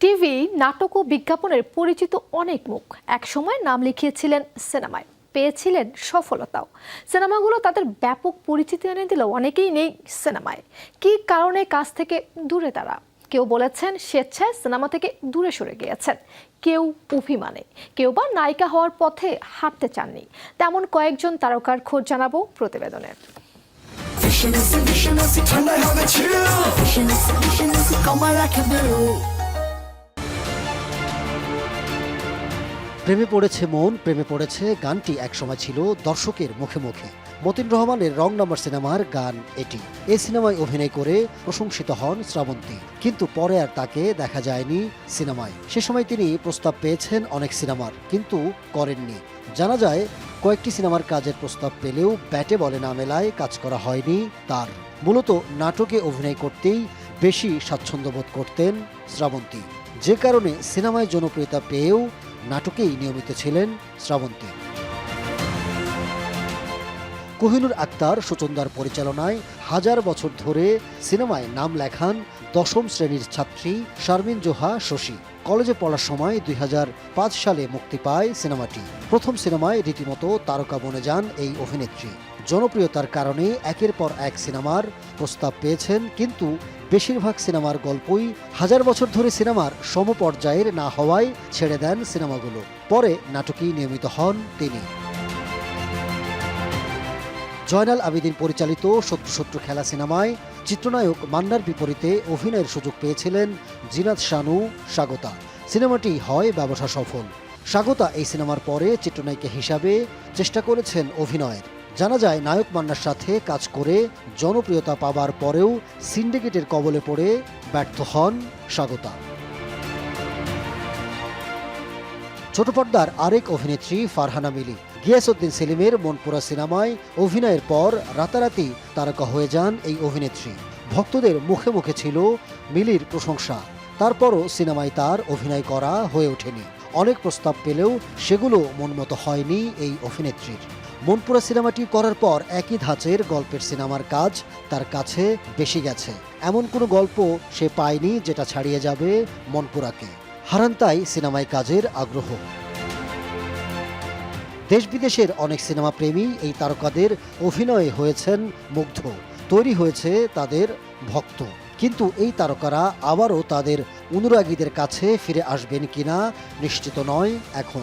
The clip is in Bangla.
টিভি, নাটক ও বিজ্ঞাপনের পরিচিত অনেক মুখ। একসময় নাম লিখিয়েছিলেন সিনেমায়। পেয়েছিলেন সফলতাও। সিনেমাগুলো তাদের ব্যাপক পরিচিতি এনে দিলেও অনেকেই নেই সিনেমায়। কি কারণে কাজ থেকে দূরে তারা? কেউ বলেছেন স্বেচ্ছায় সিনেমা থেকে দূরে সরে গিয়েছেন। কেউ অভিমানে। কেউ বা নায়িকা হওয়ার পথে হাঁটতে চাননি। তেমন কয়েকজন তারকার খোঁজ জানাব প্রতিবেদনে। ঠান্ডায় হবে প্রেমে পড়েছে মন, প্রেমে পড়েছে গানটি একসময় ছিল দর্শকের মুখে মুখে। মতিন রহমানের রং নাম্বার সিনেমার গান এটি। এই সিনেমায় অভিনয় করে প্রশংসিত হন শ্রাবন্তী। কিন্তু পরে আর তাকে দেখা যায়নি সিনেমায়। সে সময় তিনি প্রস্তাব পেয়েছেন অনেক সিনেমার, কিন্তু করেননি। জানা যায়, কয়েকটি সিনেমার কাজের প্রস্তাব পেলেও ব্যাটে বলে না মেলায় কাজ করা হয়নি তার। মূলত নাটকে অভিনয় করতেই বেশি স্বাচ্ছন্দ্য বোধ করতেন শ্রাবন্তী। যে কারণে সিনেমায় জনপ্রিয়তা পেয়েও নাটকেই নিয়মিত ছিলেন শ্রাবন্তী। কোহিনুর আক্তার সুচন্দার পরিচালনায় হাজার বছর ধরে সিনেমায় নাম লেখান দশম শ্রেণির ছাত্রী শারমিন জোহা শশী। কলেজে পড়ার সময় দুই হাজার পাঁচ সালে মুক্তি পায় সিনেমাটি। প্রথম সিনেমায় রীতিমতো তারকা বনে যান এই অভিনেত্রী। জনপ্রিয়তার কারণে একের পর এক সিনেমার প্রস্তাব পেয়েছেন, কিন্তু বেশিরভাগ সিনেমার গল্পই হাজার বছর ধরে সিনেমার সমপর্যায়ের না হওয়ায় ছেড়ে দেন সিনেমাগুলো। পরে নাটকেই নিয়মিত হন তিনি। জয়নাল আবেদিন পরিচালিত শত্রু শত্রু খেলা সিনেমায় চিত্রনায়ক মান্নার বিপরীতে অভিনয়ের সুযোগ পেয়েছিলেন জিনাত শানু, স্বাগতা। সিনেমাটি হয় ব্যবসা সফল। স্বাগতা এই সিনেমার পরে চিত্রনায়িকা হিসাবে চেষ্টা করেছেন অভিনয়ের। জানা যায়, নায়ক মান্নার সাথে কাজ করে জনপ্রিয়তা পাবার পরেও সিন্ডিকেটের কবলে পড়ে ব্যর্থ হন স্বাগতা। ছোট পর্দার আরেক অভিনেত্রী ফারহানা মিলি। গিয়াসউদ্দিন সেলিমের মনপুরা সিনেমায় অভিনয়ের পর রাতারাতি তারকা হয়ে যান এই অভিনেত্রী। ভক্তদের মুখে মুখে ছিল মিলির প্রশংসা। তারপরও সিনেমায় তার অভিনয় করা হয়ে ওঠেনি। অনেক প্রস্তাব পেলেও সেগুলো মনমতো হয়নি এই অভিনেত্রীর। মনপুরা সিনেমাটি করার পর একই ধাঁচের গল্পের সিনেমার কাজ তার কাছে বেশি গেছে। এমন কোনো গল্প সে পায়নি যেটা ছাড়িয়ে যাবে মনপুরাকে। হারান তাই সিনেমায় কাজের আগ্রহ। দেশ বিদেশের অনেক সিনেমা প্রেমী এই তারকাদের অভিনয়ে হয়েছেন মুগ্ধ। তৈরি হয়েছে তাদের ভক্ত। কিন্তু এই তারকারা আবারও তাদের অনুরাগীদের কাছে ফিরে আসবেন কিনা নিশ্চিত নয় এখন।